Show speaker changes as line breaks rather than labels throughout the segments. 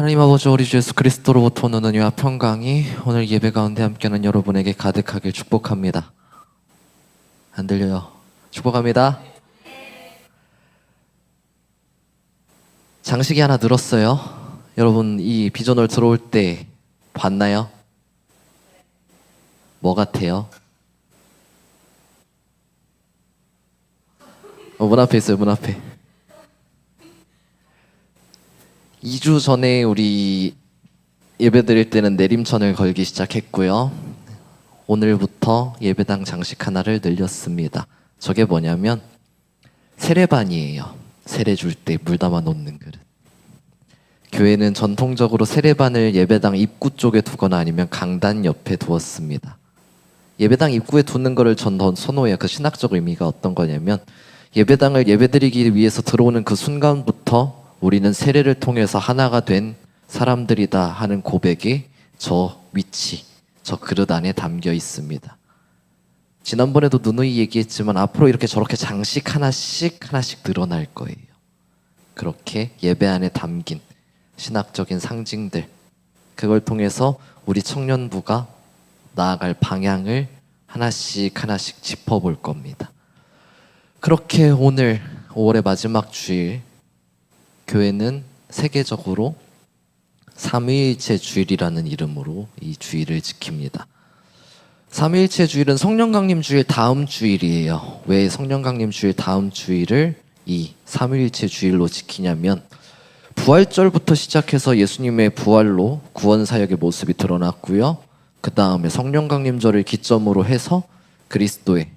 하나님 아버지 우리 주 예수 그리스도로부터 오는 은혜와 평강이 오늘 예배 가운데 함께하는 여러분에게 가득하길 축복합니다. 안 들려요. 축복합니다. 장식이 하나 늘었어요. 여러분 이 비전월 들어올 때 봤나요? 뭐 같아요? 어, 문 앞에 있어요. 문 앞에. 2주 전에 우리 예배 드릴 때는 내림천을 걸기 시작했고요. 오늘부터 예배당 장식 하나를 늘렸습니다. 저게 뭐냐면 세례반이에요. 세례 줄 때 물 담아 놓는 그릇. 교회는 전통적으로 세례반을 예배당 입구 쪽에 두거나 아니면 강단 옆에 두었습니다. 예배당 입구에 두는 거를 전더 선호해요. 그 신학적 의미가 어떤 거냐면 예배당을 예배드리기 위해서 들어오는 그 순간부터 우리는 세례를 통해서 하나가 된 사람들이다 하는 고백이 저 위치, 저 그릇 안에 담겨 있습니다. 지난번에도 누누이 얘기했지만 앞으로 이렇게 저렇게 장식 하나씩 하나씩 늘어날 거예요. 그렇게 예배 안에 담긴 신학적인 상징들, 그걸 통해서 우리 청년부가 나아갈 방향을 하나씩 하나씩 짚어볼 겁니다. 그렇게 오늘 5월의 마지막 주일 교회는 세계적으로 삼위일체 주일이라는 이름으로 이 주일을 지킵니다. 삼위일체 주일은 성령 강림 주일 다음 주일이에요. 왜 성령 강림 주일 다음 주일을 이 삼위일체 주일로 지키냐면 부활절부터 시작해서 예수님의 부활로 구원 사역의 모습이 드러났고요. 그 다음에 성령 강림절을 기점으로 해서 그리스도의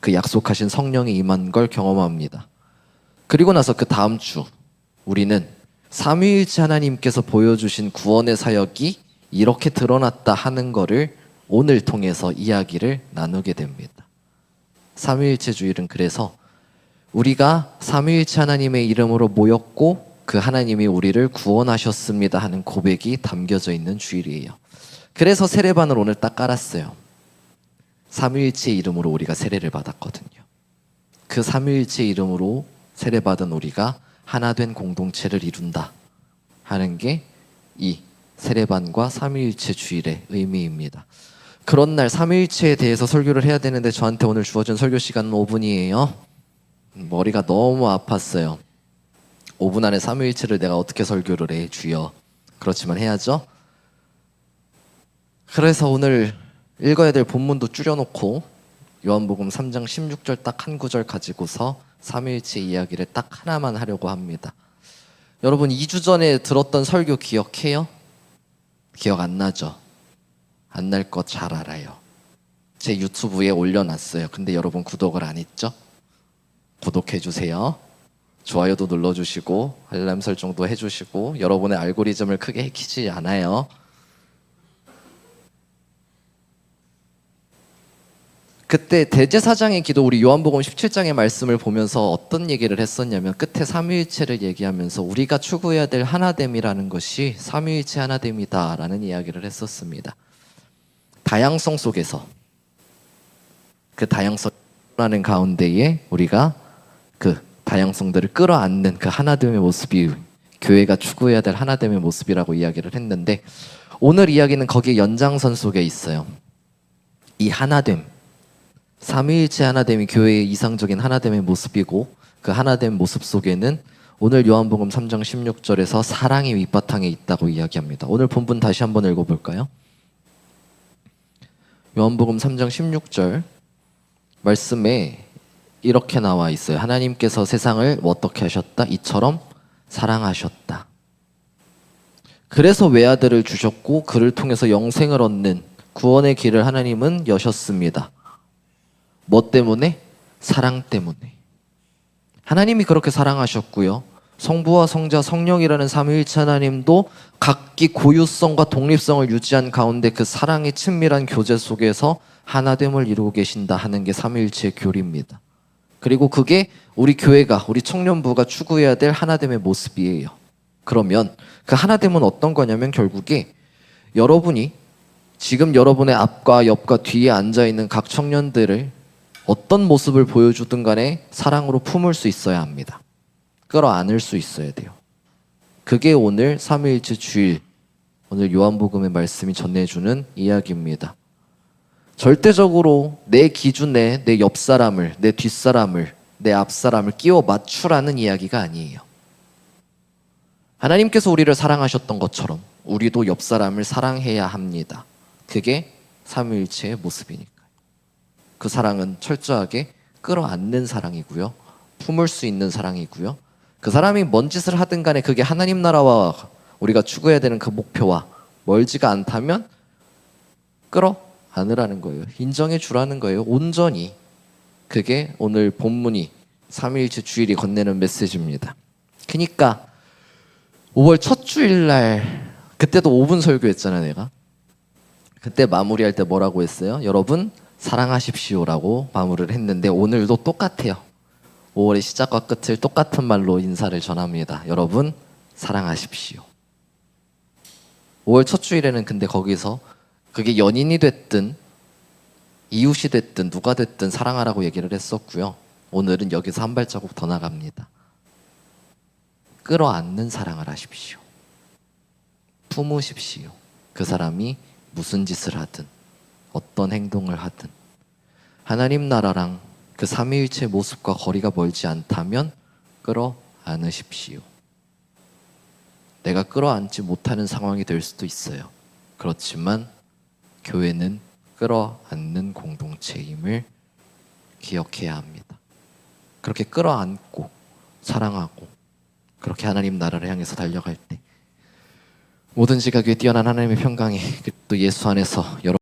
그 약속하신 성령이 임한 걸 경험합니다. 그리고 나서 그 다음 주 우리는 삼위일체 하나님께서 보여주신 구원의 사역이 이렇게 드러났다 하는 거를 오늘 통해서 이야기를 나누게 됩니다. 삼위일체 주일은 그래서 우리가 삼위일체 하나님의 이름으로 모였고 그 하나님이 우리를 구원하셨습니다 하는 고백이 담겨져 있는 주일이에요. 그래서 세례반을 오늘 딱 깔았어요. 삼위일체 이름으로 우리가 세례를 받았거든요. 그 삼위일체 이름으로 세례받은 우리가 하나 된 공동체를 이룬다 하는 게 이 세례반과 삼위일체 주일의 의미입니다. 그런 날 삼위일체에 대해서 설교를 해야 되는데 저한테 오늘 주어진 설교 시간은 5분이에요. 머리가 너무 아팠어요. 5분 안에 삼위일체를 내가 어떻게 설교를 해 주여. 그렇지만 해야죠. 그래서 오늘 읽어야 될 본문도 줄여놓고 요한복음 3장 16절 딱 한 구절 가지고서 삼위일체 이야기를 딱 하나만 하려고 합니다. 여러분 2주 전에 들었던 설교 기억해요? 기억 안 나죠? 안 날 것 잘 알아요. 제 유튜브에 올려놨어요. 근데 여러분 구독을 안 했죠? 구독해 주세요. 좋아요도 눌러주시고 알람 설정도 해주시고 여러분의 알고리즘을 크게 해키지 않아요. 그때 대제사장의 기도 우리 요한복음 17장의 말씀을 보면서 어떤 얘기를 했었냐면 끝에 삼위일체를 얘기하면서 우리가 추구해야 될 하나됨이라는 것이 삼위일체 하나됨이다라는 이야기를 했었습니다. 다양성 속에서 그 다양성라는 가운데에 우리가 그 다양성들을 끌어안는 그 하나됨의 모습이 교회가 추구해야 될 하나됨의 모습이라고 이야기를 했는데 오늘 이야기는 거기에 연장선 속에 있어요. 이 하나됨 삼위일체 하나됨이 교회의 이상적인 하나됨의 모습이고 그 하나됨 모습 속에는 오늘 요한복음 3장 16절에서 사랑이 밑바탕에 있다고 이야기합니다. 오늘 본문 다시 한번 읽어볼까요? 요한복음 3장 16절 말씀에 이렇게 나와 있어요. 하나님께서 세상을 어떻게 하셨다? 이처럼 사랑하셨다. 그래서 외아들을 주셨고 그를 통해서 영생을 얻는 구원의 길을 하나님은 여셨습니다. 뭐 때문에? 사랑 때문에. 하나님이 그렇게 사랑하셨고요. 성부와 성자, 성령이라는 삼위일체 하나님도 각기 고유성과 독립성을 유지한 가운데 그 사랑의 친밀한 교제 속에서 하나됨을 이루고 계신다 하는 게 삼위일체의 교리입니다. 그리고 그게 우리 교회가 우리 청년부가 추구해야 될 하나됨의 모습이에요. 그러면 그 하나됨은 어떤 거냐면 결국에 여러분이 지금 여러분의 앞과 옆과 뒤에 앉아 있는 각 청년들을 어떤 모습을 보여주든 간에 사랑으로 품을 수 있어야 합니다. 끌어안을 수 있어야 돼요. 그게 오늘 삼위일체 주일 오늘 요한복음의 말씀이 전해주는 이야기입니다. 절대적으로 내 기준에 내 옆 사람을, 내 뒷 사람을, 내 앞 사람을 끼워 맞추라는 이야기가 아니에요. 하나님께서 우리를 사랑하셨던 것처럼 우리도 옆 사람을 사랑해야 합니다. 그게 삼위일체의 모습이니까요. 그 사랑은 철저하게 끌어안는 사랑이고요. 품을 수 있는 사랑이고요. 그 사람이 뭔 짓을 하든 간에 그게 하나님 나라와 우리가 추구해야 되는 그 목표와 멀지가 않다면 끌어 안으라는 거예요. 인정해 주라는 거예요. 온전히. 그게 오늘 본문이 삼위일체 주일이 건네는 메시지입니다. 그러니까 5월 첫 주일 날 그때도 5분 설교했잖아 내가. 그때 마무리할 때 뭐라고 했어요? 여러분 사랑하십시오라고 마무리를 했는데 오늘도 똑같아요. 5월의 시작과 끝을 똑같은 말로 인사를 전합니다. 여러분 사랑하십시오. 5월 첫 주일에는 근데 거기서 그게 연인이 됐든 이웃이 됐든 누가 됐든 사랑하라고 얘기를 했었고요. 오늘은 여기서 한 발자국 더 나갑니다. 끌어안는 사랑을 하십시오. 품으십시오. 그 사람이 무슨 짓을 하든 어떤 행동을 하든 하나님 나라랑 그 삼위일체 모습과 거리가 멀지 않다면 끌어안으십시오. 내가 끌어안지 못하는 상황이 될 수도 있어요. 그렇지만 교회는 끌어안는 공동체임을 기억해야 합니다. 그렇게 끌어안고 사랑하고 그렇게 하나님 나라를 향해서 달려갈 때 모든 지각에 뛰어난 하나님의 평강이 또 예수 안에서 여러